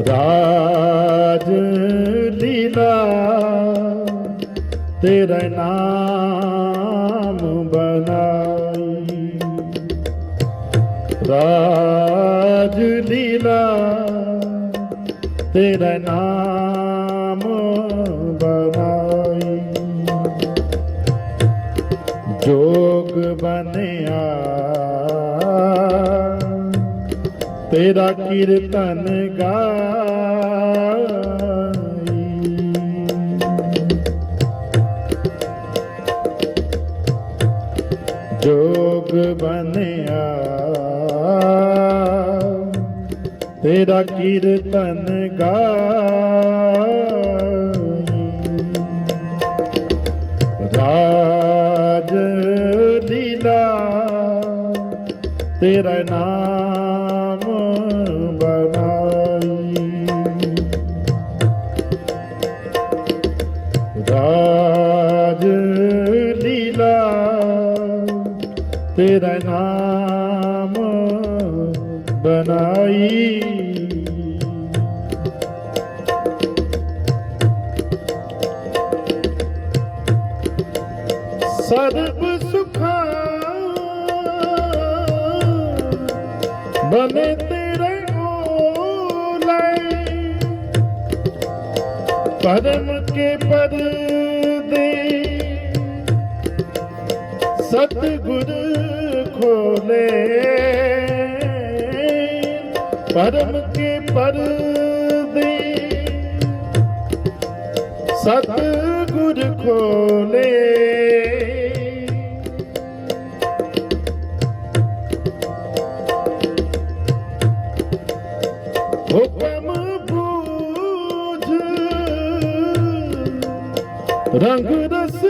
ਰਾਜ ਲੀਲਾ ਤੇਰਾ ਨਾਮ ਬਨਾਈ ਰਾਜ ਲੀਲਾ ਤੇਰਾ ਨਾਮ ਬਨਾਈ ਜੋਗ ਬਣਿਆ ਤੇਰਾ ਕੀਰਤਨ ਗਾਈ ਜੋਗ ਬਣਿਆ। ਤੇਰਾ ਕੀਰਤਨ ਗਾਈ ਰਾਜ ਲੀਲਾ ਤੇਰਾ ਨਾਮ ਤੇਰਾ ਨਾਮ ਬਣਾਈ। ਸਰਬ ਸੁਖਾ ਬਨੇ ਤੇਰੇ ਓਲੇ ਪਰਮ ਕੇ ਪਰਦੇ ਸਤਿਗੁਰ ਖੋਲੇ ਪਰਮ ਕੇ ਪਰਦੇ। ਸਤਿਗੁਰ ਖੋਲੇ। ਹੁਕਮ ਬੂਝ ਰੰਗ ਰਸ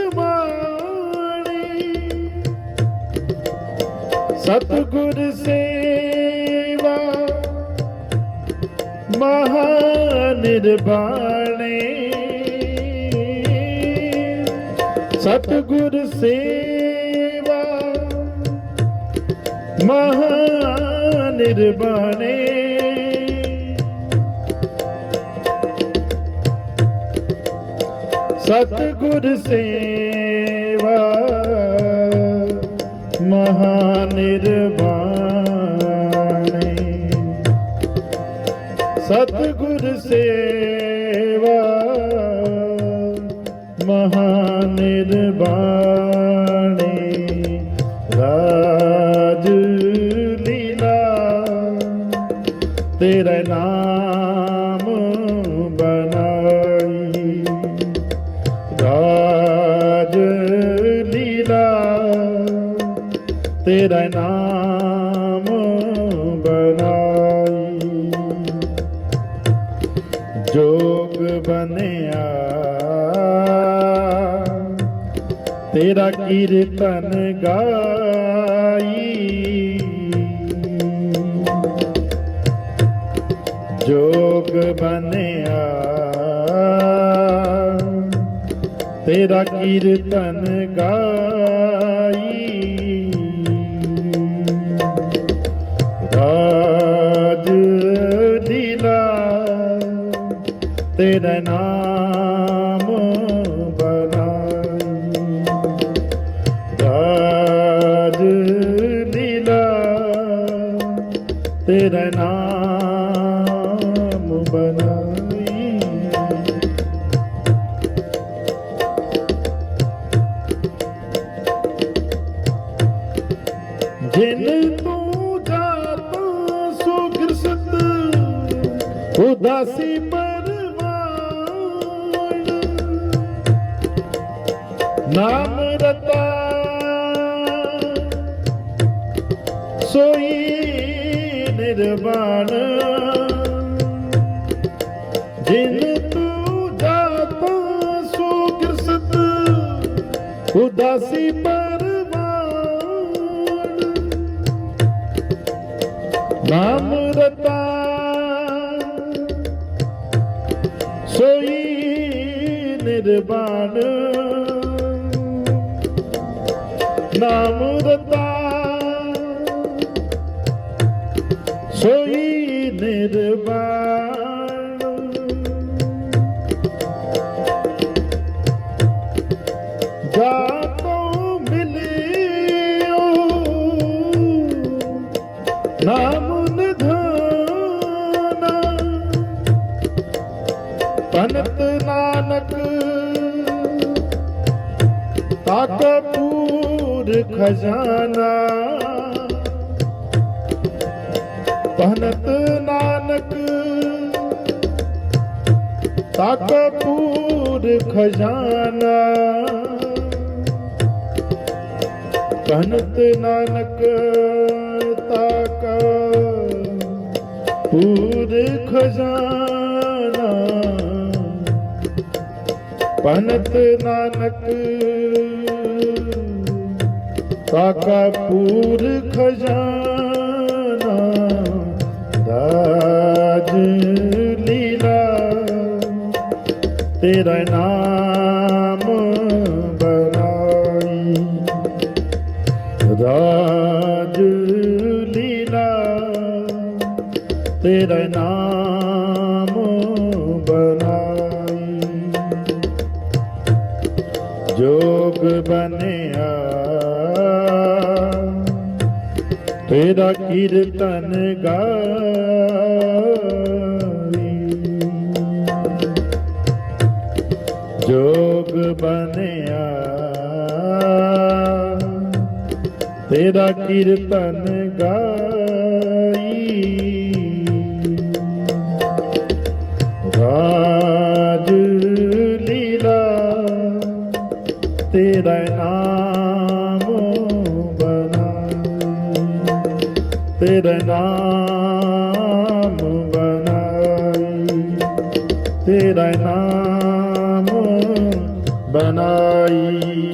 ਸਤਿਗੁਰ ਸੇਵਾ ਮਹਾ ਨਿਰਬਾਣੇ ਸਤਿਗੁਰ ਸੇਵਾ ਮਹਾ ਨਿਰਬਾਣੇ ਸਤਿਗੁਰ ਸੇਵਾ ਮਹਾ ਨਿਰਬਾਣੇ ਸਤਿਗੁਰ ਸੇਵਾ ਮਹਾ ਨਿਰਬਾਣੇ ਰਾਜ ਲੀਲਾ ਤੇਰਾ ਨਾਮ ਤੇਰਾ ਨਾਮ ਬਨਾਈ ਜੋਗ ਬਣਿਆ ਤੇਰਾ ਕੀਰਤਨ ਗਾਈ। ਜੋਗ ਬਣਿਆ ਤੇਰਾ ਕੀਰਤਨ ਗਾਈ। ਤੇਰਾ ਨਾਮ ਬਨਾਈ ਰਾਜ ਲੀਲਾ, ਤੇਰਾ ਨਾਮ ਬਨਾਈ ਜਿਨ ਤੂੰ ਜਾਤਾ ਸੋ ਗਿਰਸਤ ਉਦਾਸੀ ਪਰਵਾਨ ਨਾਮ ਰਤਾ। ਸੋਈ ਨਿਰਵਾਣ। ਜਿਨ ਤੂੰ ਜਾਤਾ ਸੋ ਗਿਰਸਤ ਉਦਾਸੀ ਪਰਵਾਨ। ਨਾਮ ਰਤਾ। ਸੋਈ ਨਿਰਵਾਣ। ਨਾਮ ਰਤਾ ਸੋਈ ਨਿਰਵਾਣ। ਜਾਤੋਂ ਮਿਲਿਓ। ਨਾਮ ਨਿਧਾਨਾ। ਪਨਤ ਨਾਨਕ ਤਾਕਤ ਪੂਰ ਖਜ਼ਾਨਾ। ਪਨਤ ਨਾਨਕ ਤਾਕ ਪੂਰ ਖਜ਼ਾਨਾ। ਕਨਤ ਨਾਨਕ ਤਾਕ ਪੂਰ ਖਜ਼ਾਨਾ। ਪਨਤ ਨਾਨਕ ਤਾਕਾ ਪੂਰ ਖਜ਼ਾਨਾ, ਰਾਜ ਲੀਲਾ। ਤੇਰਾ ਨਾਮ ਬਨਾਈ ਰਾਜ ਲੀਲਾ। ਤੇਰਾ ਨਾਮ ਬਨਾਈ ਜੋਗ ਬਣਿਆ ਤੇਰਾ ਕੀਰਤਨ ਗਾਈ ਜੋਗ ਬਣਿਆ। ਤੇਰਾ ਕੀਰਤਨ ਗਾਈ। ਰਾਜ ਲੀਲਾ ਤੇਰਾ ਤੇਰੇ ਨਾਮ ਬਨਾਈ ਤੇਰਾ ਨਾਮ ਬਨਾਈ